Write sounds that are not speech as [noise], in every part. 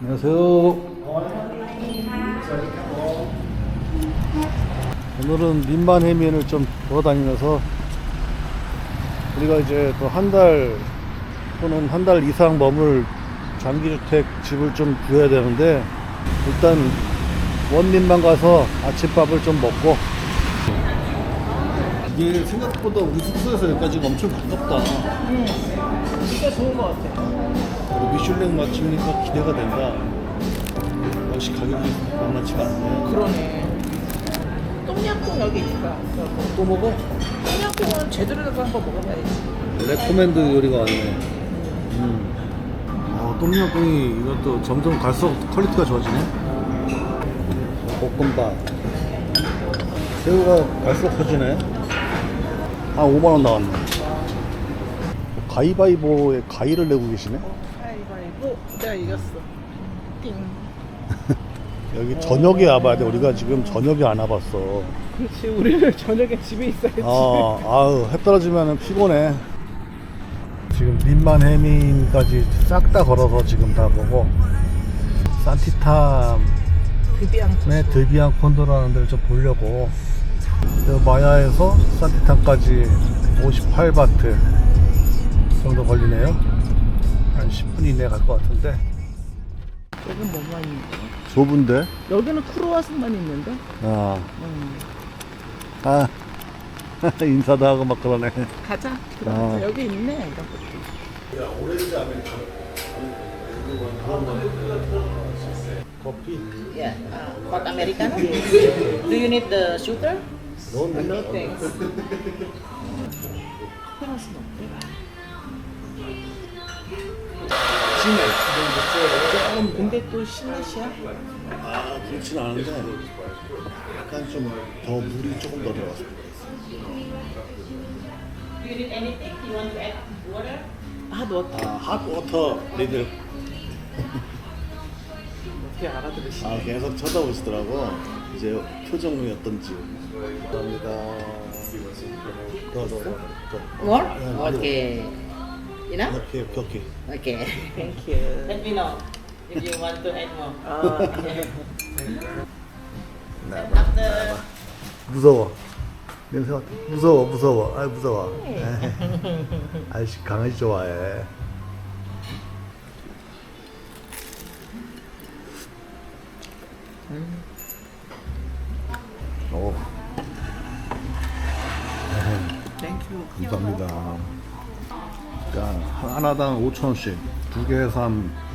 안녕하세요. 오늘은 민만 해면을 좀 돌아다니면서 우리가 이제 또 한 달 또는 한 달 이상 머물 장기주택 집을 좀 구해야 되는데 일단 원민만 가서 아침밥을 좀 먹고 이게 생각보다 우리 숙소에서 여기까지가 엄청 가깝다. 진짜 좋은 것 같아. 그리고 미슐랭 맛집이니까 기대가 된다. 역시 가격이 만만치가 않네. 그러네. 똠양꿍 여기 있다. 또 먹어? 똠양꿍은 제대로 해서 한번 먹어봐야지. 레코멘드 요리가 왔네. 음. 어, 똠양꿍이 이것도 점점 갈수록 퀄리티가 좋아지네. 볶음밥. 새우가 갈수록 커지네. 한 5만 원 나왔네. 가위바위보에 가위를 내고 계시네. 가위바위보. 내가 이겼어. 띵. [laughs] 여기 저녁에 와봐야 돼. 우리가 지금 저녁에 안 와봤어. 그렇지. 우리는 [laughs] 저녁에 집에 있어야지. 아, 아우, 해 떨어지면 피곤해. 지금 민만 해민까지 싹 다 걸어서 지금 다 보고 산티탐의 드비앙. 드비앙 콘도라는 데를 좀 보려고 그 마야에서 산티탐까지 58바트 정도 걸리네요. 한 10분 이내에 갈것 같은데. 여긴 뭐만 있는데? 좁은데? 여기는 크로와상만 있는데? 아, 음. 아, [laughs] 인사도 하고 막 그러네. 가자. 들어가자. 아. 여기 있네. 이런 것도. 야, 오렌지 아메리카노. 커피? Yeah, uh, hot americano. Do you need the? 넌 No thanks. 페라스 는 어때? 조금 근데 또 신맛이야? 아, 그렇진 않은데 약간 좀 더 물이 조금 더 들어갔어. Do you need anything? You want to add water? 아 넣었다. 아, 핫 워터 리들. 어떻게 알아들으시네. 아, 계속 쳐다보시더라고. 이제 표정이 어떤지. 감사합니다. 더, 더, 더. 더. Enough? 오케이, 오케이, 오케이. Okay. 땡큐. Let me know if you want to add more. 아, [laughs] Then after 무서워. 냄새가 무서워, 무서워. 아, 무서워. 아이씨, 강아지 좋아해. 오, 땡큐. 감사합니다. 그러니까 하나당 5천 원씩. 두 개에서 한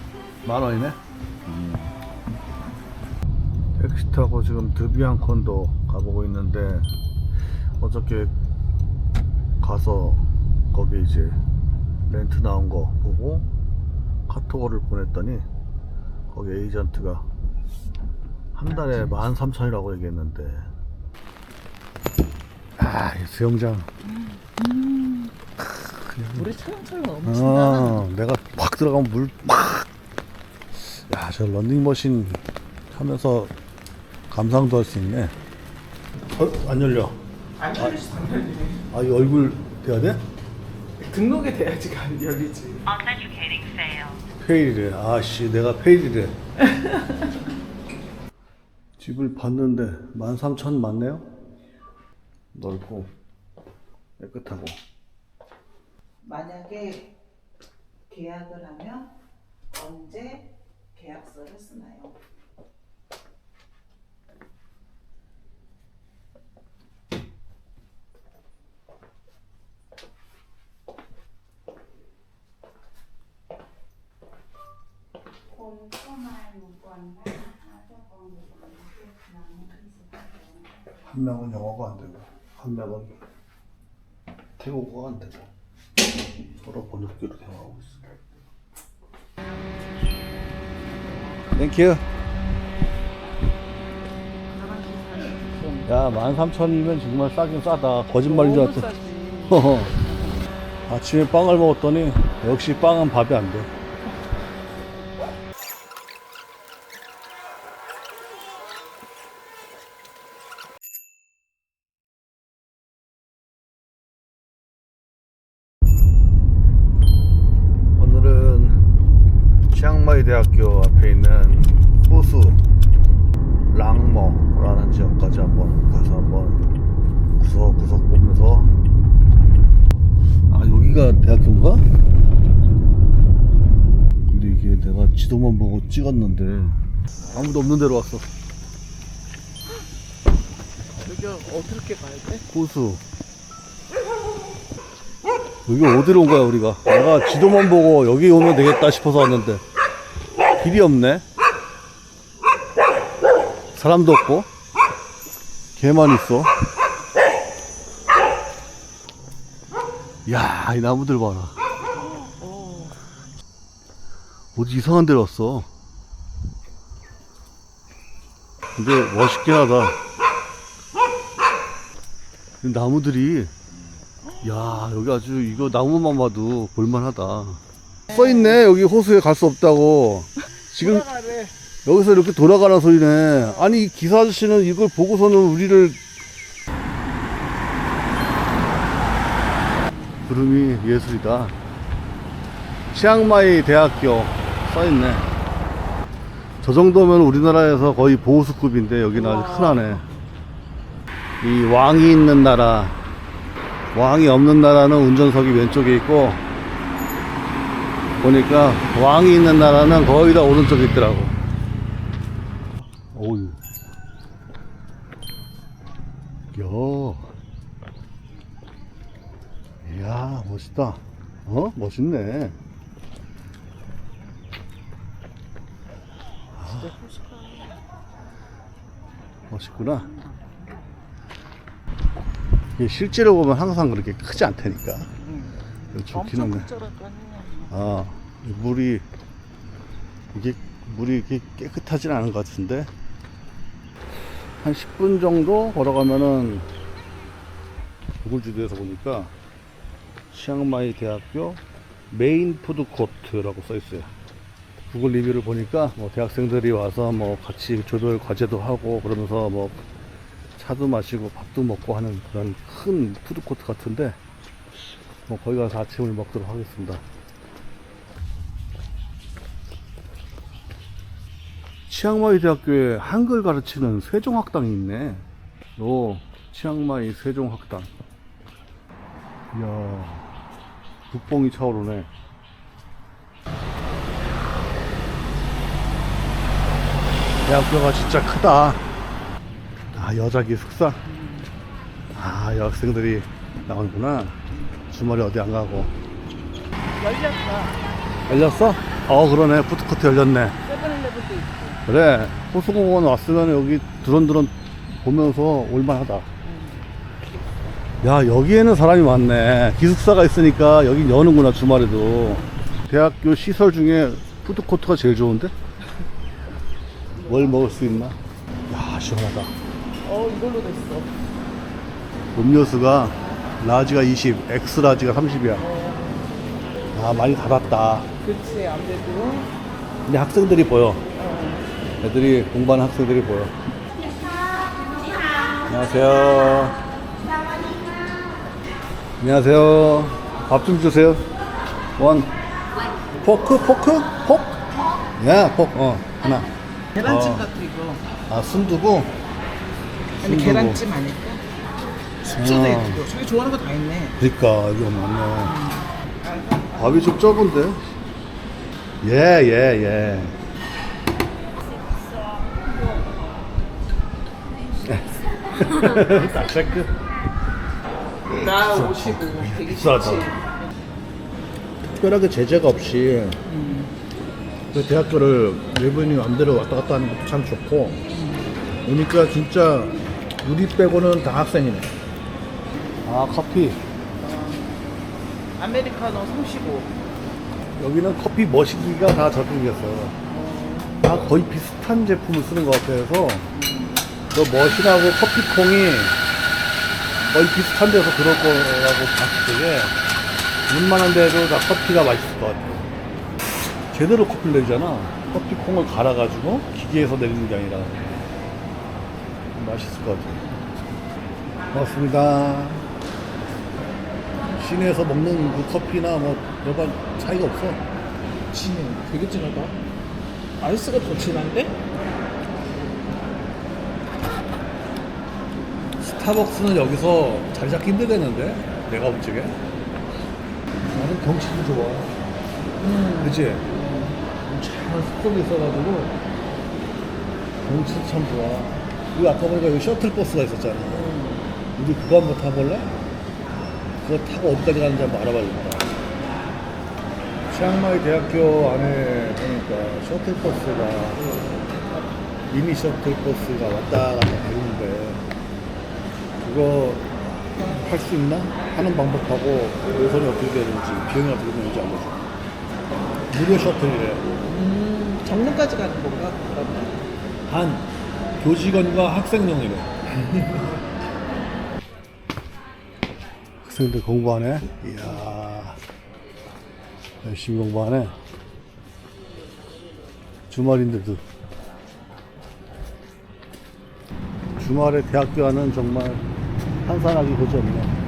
만 원이네. 음. 택시 타고 지금 드비안 콘도 가보고 있는데 어저께 가서 거기 이제 렌트 나온 거 보고 카톡을 보냈더니 거기 에이전트가 한 달에 13,000이라고 얘기했는데. 아, 이 수영장 물에 찰랑찰랑 넘친다. 아, 내가 확 들어가면 물 팍. 야, 저 런닝머신 하면서 감상도 할 수 있네. 어, 안 열려. 안 열리지 당연히. 아, 이 얼굴 돼야 돼? 등록이 돼야지 안 열리지. Authenticating fail. 페일이래. 아씨, 내가 페일이래. [laughs] 집을 봤는데 13,000 맞네요? 넓고 깨끗하고. 만약에 계약을 하면 언제 계약서를 쓰나요? 한 명은 영어가 안 되고 한 명은 태국어가 안 되고 서로 번역기로 대화하고 있어. 땡큐. 야, 13,000이면 정말 싸긴 싸다. 거짓말인 줄. 싸지. [laughs] 아침에 빵을 먹었더니 역시 빵은 밥이 안 돼. 오늘은 치앙마이 치앙마이 대학교 앞에 있는 호수 랑머라는 지역까지 한번 가서 한번 구석구석 보면서 아 여기가 대학교인가? 근데 이게 내가 지도만 보고 찍었는데 아무도 없는 데로 왔어. 여기 어떻게 가야 돼? 호수. 여기 어디로 온 거야 우리가? 내가 지도만 보고 여기 오면 되겠다 싶어서 왔는데. 길이 없네. 사람도 없고. 개만 있어 야이 나무들 봐라. 어디 이상한 데로 왔어? 근데 멋있긴 하다. 이 나무들이. 야 여기 아주 이거 나무만 봐도 볼만하다. 써있네. 여기 호수에 갈 수 없다고. 지금. 여기서 이렇게 돌아가는 소리네. 아니 이 기사 아저씨는 이걸 보고서는 우리를 구름이 예술이다. 치앙마이 대학교 써있네. 저 정도면 우리나라에서 거의 보호수급인데 여기는 아주. 흔하네. 이 왕이 있는 나라 왕이 없는 나라는 운전석이 왼쪽에 있고 보니까 왕이 있는 나라는 거의 다 오른쪽에 있더라고 어우 야 이야 멋있다. 어? 멋있네. 아, 멋있구나. 이게 실제로 보면 항상 그렇게 크지 않다니까. 좋긴 하네. 크더라고. 아, 이 물이 이게 물이 이렇게 깨끗하진 않은 것 같은데. 한 10분 정도 걸어가면은 구글 지도에서 보니까 치앙마이 대학교 메인 푸드 코트라고 써 있어요. 구글 리뷰를 보니까 뭐 대학생들이 와서 뭐 같이 조별 과제도 하고 그러면서 뭐 차도 마시고 밥도 먹고 하는 그런 큰 푸드 코트 같은데 뭐 거기 가서 아침을 먹도록 하겠습니다. 치앙마이 대학교에 한글 가르치는 세종학당이 있네. 오, 치앙마이 세종학당. 이야, 국뽕이 차오르네. 대학교가 진짜 크다. 아, 여자 기숙사? 아, 여학생들이 나오는구나. 주말에 어디 안 가고. 열렸다. 열렸어? 어, 그러네. 푸드코트 열렸네. 그래 호수공원 왔으면 여기 드론드론 보면서 올만하다 야 여기에는 사람이 많네 기숙사가 있으니까 여긴 여는구나 주말에도 대학교 시설 중에 푸드코트가 제일 좋은데 뭘 먹을 수 있나 야 시원하다 어 이걸로 됐어. 음료수가 라지가 20 엑스라지가 30이야 아 많이 닫았다 그치 아무래도. 근데 학생들이 보여 어. 애들이 공부하는 학생들이 보여. 안녕하세요. 안녕하세요. 밥 좀 주세요. 원. 포크, 포크? 폭? 야, 폭, 어, 하나. 계란찜 어. 같아 이거. 아, 순두부? 아니 순두부. 계란찜 아닐까? 숙주도 아. 있고. 저기 좋아하는 거 다 있네. 그니까, 이거 맞네. 밥이 좀 적은데? 예, 예, 예. 딱 [laughs] 체크. 나 55. 되게 비싸다. 좋지. 특별하게 제재가 없이 그 대학교를 외부인이 마음대로 왔다 갔다 하는 것도 참 좋고 오니까 진짜 우리 빼고는 다 학생이네 아 커피 아메리카노 35. 여기는 커피 머시기가 다 저쪽이었어 다 거의 비슷한 제품을 쓰는 것 같아서 그 머신하고 커피콩이 거의 비슷한 데서 들어올 거라고 봤을 때에 웬만한 데도 다 커피가 맛있을 것 같아요 제대로 커피를 내잖아 커피 콩을 갈아가지고 기계에서 내리는 게 아니라 맛있을 것 같아요 고맙습니다 시내에서 먹는 그 커피나 뭐 여간 차이가 없어 진해. 되게 진하다. 아이스가 더 진한데? 스타벅스는 여기서 자리 잡기 힘들겠는데? 내가 볼 적에. 나는 경치도 좋아. 그치? 참 숲속에 있어가지고 경치도 참 좋아. 우리 아까 보니까 여기 셔틀버스가 있었잖아. 우리 그거 한번 타볼래? 그거 타고 어디까지 가는지 한번 알아봐야겠다. 치앙마이 대학교 안에 보니까 셔틀버스가 미니 셔틀버스가 왔다 갔다 그거 할 수 있나? 하는 방법하고 노선이 어떻게 되는지 비용이 어떻게 되는지 알려줘. 무료 셔틀이래. 음, 정문까지 가는 건가? 그러면? 반 교직원과 학생용이래. [laughs] 학생들 공부하네. 이야 열심히 공부하네. 주말인데도 주말에 대학교 가는 정말 한산하기 그지 없네.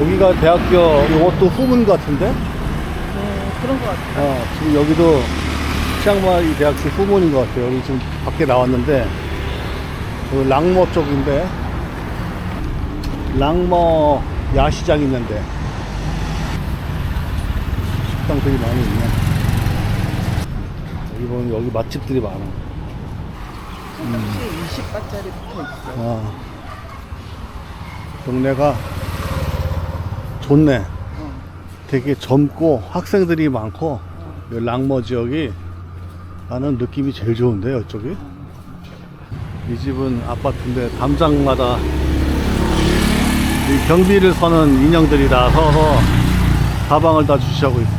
여기가 대학교 이것도 후문 같은데? 어, 그런 것 같아. 어, 지금 여기도 치앙마이 대학교 후문인 것 같아요. 여기 지금 밖에 나왔는데, 여기 랑머 쪽인데, 랑머 야시장 있는데, 식당들이 많이 있네. 보면 여기 맛집들이 많아. 혹시 20바짜리 붙어 있어. 어. 동네가 좋네. 되게 젊고 학생들이 많고 이 랑머 지역이 나는 느낌이 제일 좋은데 이쪽이 이 집은 아파트인데 담장마다 이 경비를 서는 인형들이 다 서서 가방을 다 주시하고 있어.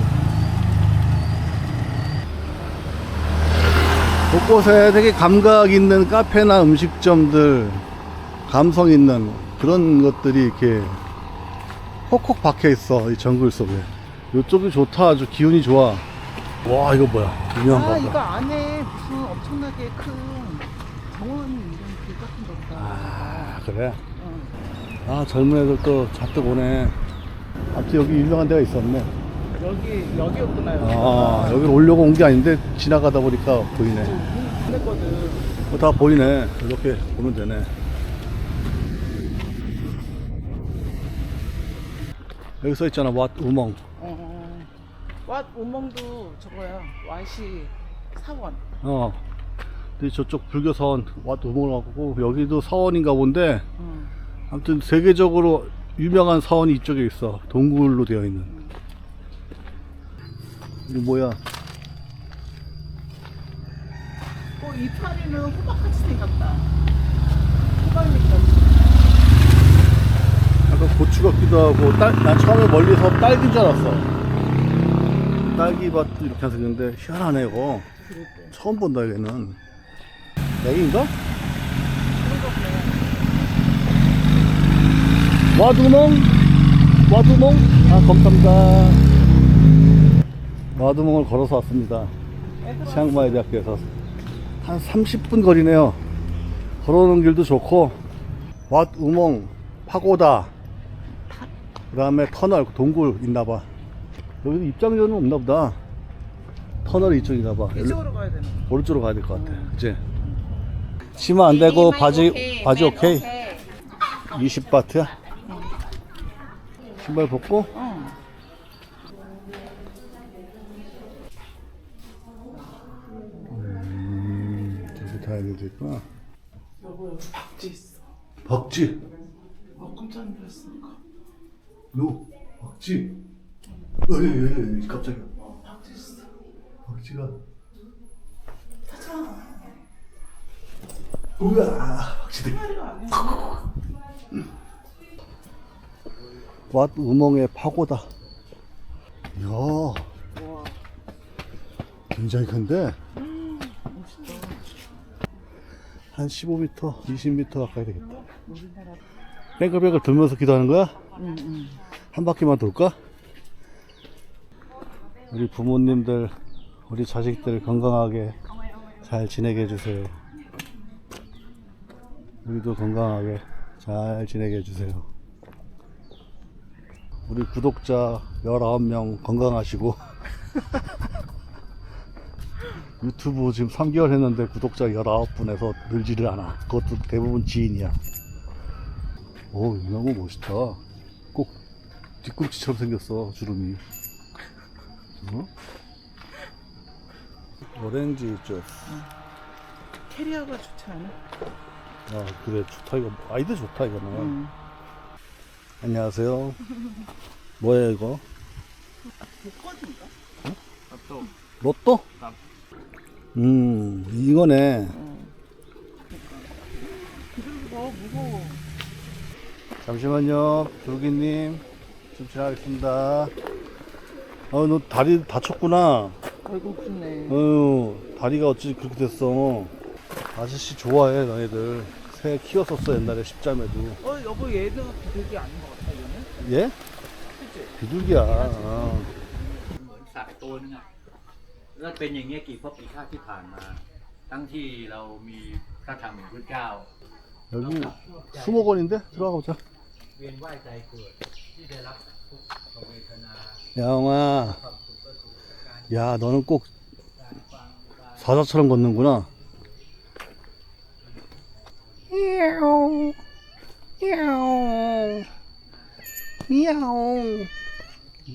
곳곳에 되게 감각 있는 카페나 음식점들 감성 있는 그런 것들이 이렇게 콕콕 박혀 있어 이 정글 속에 이쪽이 좋다 아주 기운이 좋아 와 이거 뭐야 유명한 아, 거 이거 봐. 안에 무슨 엄청나게 큰 정원 이런 길 같은 거 보다. 아 그래 어. 아 젊은 애들 또 잔뜩 오네 아무튼 여기 유명한 데가 있었네 여기, 여기였구나. 여기. 아 여기 오려고 온 게 아닌데 지나가다 보니까 보이네 했거든. 어, 다 보이네 이렇게 보면 되네 여기 써 있잖아 왓 우멍 어. 왓 우멍도 저거야. 왓이 사원. 어. 근데 저쪽 불교 사원 왓 우멍을 갖고 여기도 사원인가 본데 응. 아무튼 세계적으로 유명한 사원이 이쪽에 있어 동굴로 되어 있는 이거 뭐야 어, 이파리는 호박같이 생겼다. 호박잎같이. 약간 고추 같기도 하고 딸, 난 처음에 멀리서 딸기인 줄 알았어 딸기밭도 이렇게 생겼는데 희한하네 이거 그랬대. 처음 본다 얘는 애기인가? 와두멍 와두멍 아 감사합니다 와두멍을 걸어서 왔습니다. 치앙마이 대학교에서 한 30분 거리네요. 걸어오는 길도 좋고 왓 우멍 파고다 그 다음에 터널 동굴 있나봐. 여기 입장료는 없나보다. 터널이 이쪽인가봐. 이쪽으로 가야 거. 오른쪽으로 가야 될 것 같아. 그치? 치마 안 되고 바지 바지 오케이? 20바트야? 신발 벗고 다이어도 있구나 여보, 여기 박쥐 있어. 박쥐? 어, 깜짝 놀랐어. 너 박쥐. 어이 어이 갑자기. 어, 박쥐 있어. 박쥐가. 우와 박쥐들. 파리가 아니야. 왓 우멍의 파고다. 이야 와, 굉장히 큰데? 멋있다. 한 15m, 20m 가까이 되겠다. 뱅글뱅글 돌면서 기도하는 거야? 응, 응. 한 바퀴만 돌까? 우리 부모님들, 우리 자식들 건강하게 잘 지내게 해주세요. 우리도 건강하게 잘 지내게 해주세요. 우리 구독자 19명 건강하시고 [laughs] 유튜브 지금 3개월 했는데 구독자 19분에서 늘지를 않아 그것도 대부분 지인이야 오 이 나무 멋있다 꼭 뒤꿈치처럼 생겼어 주름이 어? 오렌지 주스 캐리어가 좋지 않아? 아 그래 좋다 이거 아이디어 좋다 이거는 응. 안녕하세요 뭐야 이거 복권인가? 로또? 음, 이거네. 잠시만요, 조기님. 좀 지나겠습니다. 어, 아, 너 다리 다쳤구나. 얼굴 크네. 어, 다리가 어찌 그렇게 됐어. 아저씨 좋아해, 너희들. 새 키웠었어, 옛날에 십자매도. 어, 여보 얘도 비둘기 아닌 것 같아, 얘는? 예? 그치? 비둘기야. 아. 뭐, แล้วเป็นอย่างเงี้ยกี่ภพกี่ชาติที่ผ่านมา ทั้งที่เรามีพระธรรมแห่งพระเจ้า 여기 수목원인데 들어가 보자 เวียนว่ายใจเกิด ที่ได้รับทุกขเวทนา 야옹아 ความสุขก็สุขการ 야 너는 꼭 การฟังการ 사자처럼 걷는구나 야옹 야옹 야옹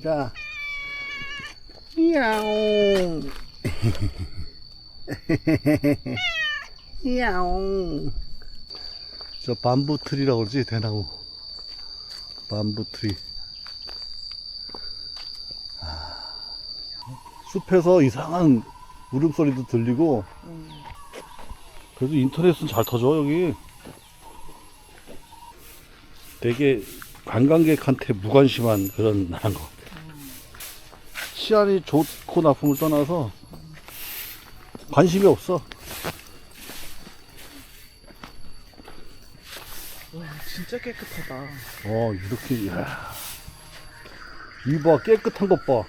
자 야옹 야옹 저 밤부 트리라고 그러지? 대나무. 밤부 트리 아, 숲에서 이상한 울음소리도 들리고 그래도 인터넷은 잘 터져 여기. 되게 관광객한테 무관심한 그런 나라인 것 치안이 좋고 나쁨을 떠나서 관심이 없어 와 진짜 깨끗하다. 어 이렇게 야. 이봐 깨끗한 것 봐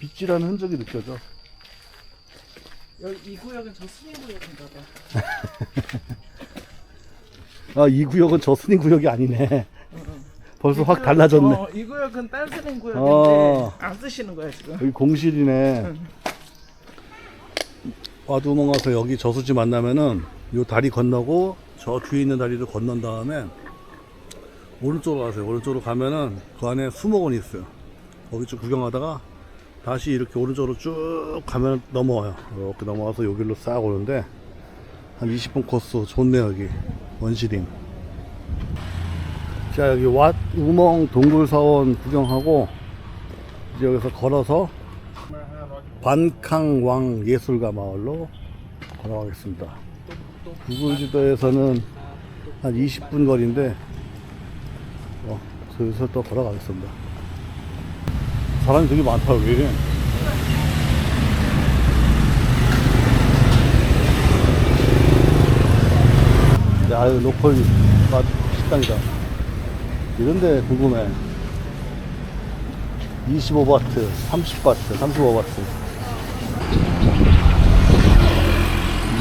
빗질하는 흔적이 느껴져 여기 이 구역은 저 스님 구역인가 봐. [laughs] 아 이 구역은 저 스님 구역이 아니네 벌써 확 달라졌네 어, 이 구역은 딴 스님 구역인데 어. 안 쓰시는 거야 지금. 여기 공실이네. 응. 와두멍 와서 여기 저수지 만나면은 요 다리 건너고 저 뒤에 있는 다리를 건넌 다음에 오른쪽으로 가세요. 오른쪽으로 가면은 그 안에 수목원이 있어요. 거기 좀 구경하다가 다시 이렇게 오른쪽으로 쭉 가면 넘어와요. 이렇게 넘어와서 여기로 싹 오는데 한 20분 코스 좋네 여기 원시림. 자 여기 왓 우멍 동굴사원 구경하고 이제 여기서 걸어서 반캉왕 예술가 마을로 걸어가겠습니다. 구글 지도에서는 한 20분 거리인데 어, 슬슬 또 걸어가겠습니다. 사람이 되게 많다 여기. 야, 로컬 맛 식당이다. 이런데 궁금해. 25바트, 30바트, 35바트.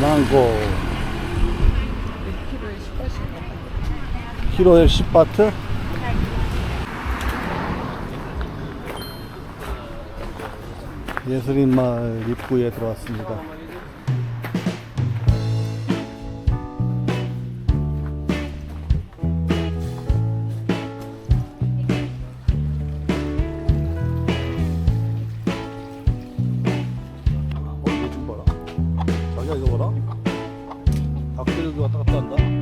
망고. 1kg에 10바씩. 키로에 10바트? 예술인 마을 입구에 들어왔습니다. 이거 봐라. 닭들 여기 왔다 갔다 한다.